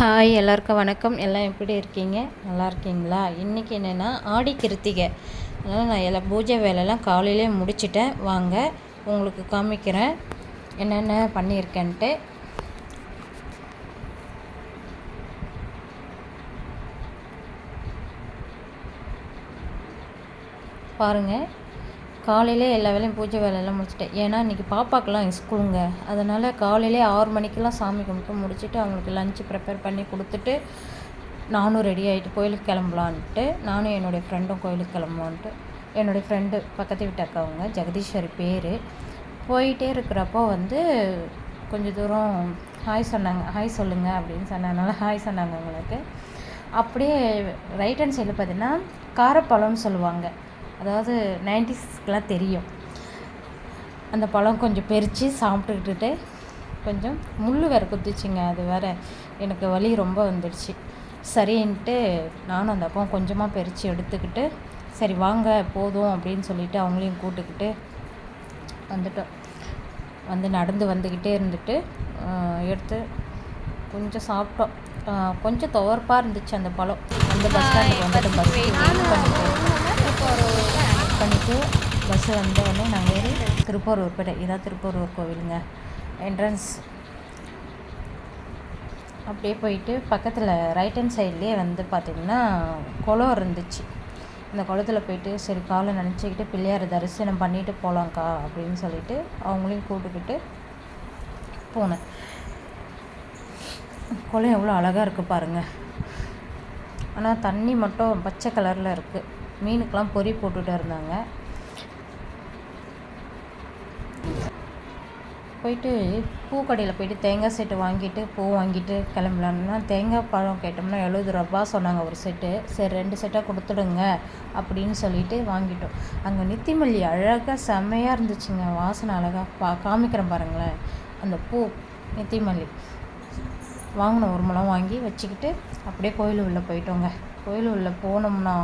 Hi எல்லாருக்கும் வணக்கம். எல்லாம் எப்படி இருக்கீங்க? நல்லா இருக்கீங்களா? இன்றைக்கி என்னென்னா ஆடி கிருத்திகை. அதனால் நான் எல்லா பூஜை வேலையெல்லாம் காலையிலே முடிச்சிட்டேன். வாங்க உங்களுக்கு காமிக்கிறேன் என்னென்ன பண்ணியிருக்கேன்ட்டு. பாருங்கள் காலையிலே எல்லா வேலையும் பூஜை வேலையெல்லாம் முடிச்சிட்டேன். ஏன்னா இன்றைக்கி பாப்பாக்கெலாம் ஸ்கூலுங்க. அதனால் காலையிலே ஆறு மணிக்கெலாம் சாமி கும்பிட்டு முடிச்சுட்டு அவங்களுக்கு லஞ்சு ப்ரிப்பேர் பண்ணி கொடுத்துட்டு நானும் ரெடி ஆகிட்டு கோயிலுக்கு கிளம்பலான்ட்டு நானும் என்னுடைய ஃப்ரெண்டும் கோயிலுக்கு கிளம்பலான்ட்டு என்னுடைய ஃப்ரெண்டு பக்கத்து வீட்டு அக்காவங்க ஜெகதீஸ்வரி பேர் போயிட்டே இருக்கிறப்போ வந்து கொஞ்சம் தூரம் ஹாய் சொன்னாங்க. ஹாய் சொல்லுங்கள் அப்படின்னு சொன்னதுனால ஹாய் சொன்னாங்க அவங்களுக்கு. அப்படியே ரைட் ஹேண்ட் சைடில் பார்த்தீங்கன்னா காரப்பழம்னு சொல்லுவாங்க. அதாவது நைன்டிஸ்க்கெலாம் தெரியும். அந்த பழம் கொஞ்சம் பறித்து சாப்பிட்டுக்கிட்டு கொஞ்சம் முள் வேறு குத்துச்சுங்க. அது வேறு எனக்கு வலி ரொம்ப வந்துடுச்சு. சரின்ட்டு நானும் அந்த அப்போ கொஞ்சமாக பறித்து எடுத்துக்கிட்டு சரி வாங்க போதும் அப்படின்னு சொல்லிட்டு அவங்களையும் கூட்டுக்கிட்டு வந்துட்டோம். வந்து நடந்து வந்துக்கிட்டே இருந்துட்டு எடுத்து கொஞ்சம் சாப்பிட்டோம். கொஞ்சம் துவர்ப்பாக இருந்துச்சு அந்த பழம். அந்த பஸ் ஸ்டாண்டுக்கு வந்துட்டு பஸ் பண்ணிவிட்டு பஸ்ஸு வந்தோடனே நாங்கள் ஏறி திருப்பூரூர் போய்ட்டேன் இதான் திருப்போரூர் கோவிலுங்க. என்ட்ரன்ஸ் அப்படியே போயிட்டு பக்கத்தில் ரைட் ஹேண்ட் சைட்லேயே வந்து பார்த்திங்கன்னா குளம் இருந்துச்சு. இந்த குளத்தில் போயிட்டு சரி காலை நினச்சிக்கிட்டு பிள்ளையார் தரிசனம் பண்ணிட்டு போகலாங்க்கா அப்படின்னு சொல்லிட்டு அவங்களையும் கூப்பிட்டுக்கிட்டு போனேன். குளம் எவ்வளோ அழகாக இருக்குது பாருங்கள் ஆனால் தண்ணி மட்டும் பச்சை கலரில் இருக்குது மீனுக்கெலாம் பொறி போட்டுகிட்டு இருந்தாங்க. போயிட்டு பூக்கடையில் போயிட்டு தேங்காய் செட்டு வாங்கிட்டு பூ வாங்கிட்டு கிளம்பலான்னா தேங்காய் பழம் கேட்டோம்னா எழுபது ரூபா சொன்னாங்க ஒரு செட்டு. சரி ரெண்டு செட்டாக கொடுத்துடுங்க அப்படின்னு சொல்லிட்டு வாங்கிட்டோம். அங்கே நித்திமல்லி அழகாக செம்மையாக இருந்துச்சுங்க. வாசனை அழகாக பா காமிக்கிறேன் பாருங்களேன். அந்த பூ நித்திமல்லி. வாங்கினோம் ஒரு முளம் வாங்கி வச்சுக்கிட்டு அப்படியே கோயில் உள்ளே போயிட்டோங்க. கோயில் உள்ளே போனோம்னா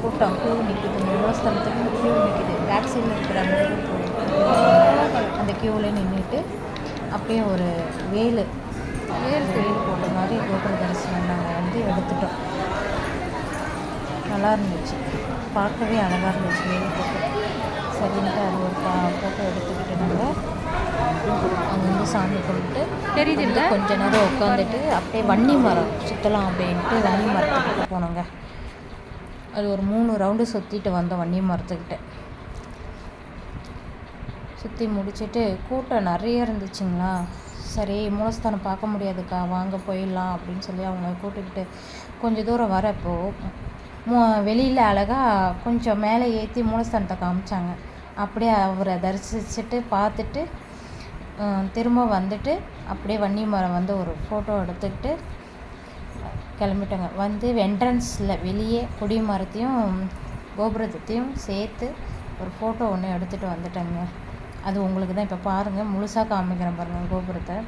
கூட்டம் க்யூ நிற்கிது மூலஸ்தலத்துக்கு க்யூ நிற்கிது பேக் சைடில் இருக்கிற அந்த க்யூவில் நின்றுட்டு அப்படியே ஒரு வேலு வேல் வேல் போட்ட மாதிரி கோபுர தரிசனம் நாங்கள் வந்து எடுத்துட்டோம். நல்லா இருந்துச்சு. பார்க்கவே அழகாக இருந்துச்சு வேல் போட்டு. சரின்ட்டு அது ஒரு பா ஃபோட்டோ எடுத்துக்கிட்டு நாங்கள் அங்கே வந்து சாமி கும்பிட்டு தெரியுது கொஞ்ச நேரம் உட்காந்துட்டு அப்படியே வன்னி மரம் சுற்றலாம் அப்படின்ட்டு வன்னி மரத்துக்கிட்ட போனோங்க. அது ஒரு மூணு ரவுண்டு சுற்றிட்டு வந்தோம் வன்னி மரத்துக்கிட்ட. சுற்றி முடிச்சுட்டு கூட்டம் நிறைய இருந்துச்சுங்களா? சரி மூலஸ்தானம் பார்க்க முடியாதுக்கா வாங்க போயிடலாம் அப்படின்னு சொல்லி அவங்க கூட்டுக்கிட்டு கொஞ்சம் தூரம் வரப்போ வெளியில் அழகாக கொஞ்சம் மேலே ஏற்றி மூலஸ்தானத்தை காமிச்சாங்க. அப்படியே அவரை தரிசிச்சுட்டு பார்த்துட்டு திரும்ப வந்துட்டு அப்படியே வன்னி மரம் வந்து ஒரு ஃபோட்டோ எடுத்துக்கிட்டு கிளம்பிட்டோங்க. வந்து என்ட்ரன்ஸில் வெளியே கொடி மரத்தையும் கோபுரத்தையும் சேர்த்து ஒரு ஃபோட்டோ ஒன்று எடுத்துகிட்டு வந்துட்டேங்க. அது உங்களுக்கு தான் இப்போ பாருங்கள் முழுசாக காமிக்கிறேன் பாருங்கள் கோபுரத்தை.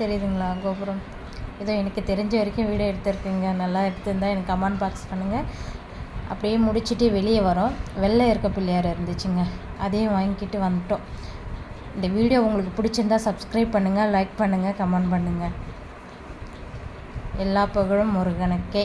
தெரியுதுங்களா கோபுரம்? ஏதோ எனக்கு தெரிஞ்ச வரைக்கும் வீடியோ எடுத்திருக்குங்க. நல்லா எடுத்திருந்தால் எனக்கு கமெண்ட் பாக்ஸ் பண்ணுங்கள் அப்படியே முடிச்சுட்டு வெளியே வரோம். வெள்ளை இருக்க பிள்ளையார் இருந்துச்சுங்க. அதையும் வாங்கிக்கிட்டு வந்துட்டோம். இந்த வீடியோ உங்களுக்கு பிடிச்சிருந்தா சப்ஸ்கிரைப் பண்ணுங்கள் லைக் பண்ணுங்கள் கமெண்ட் பண்ணுங்கள் எல்லா புகழும் முருகனுக்கே.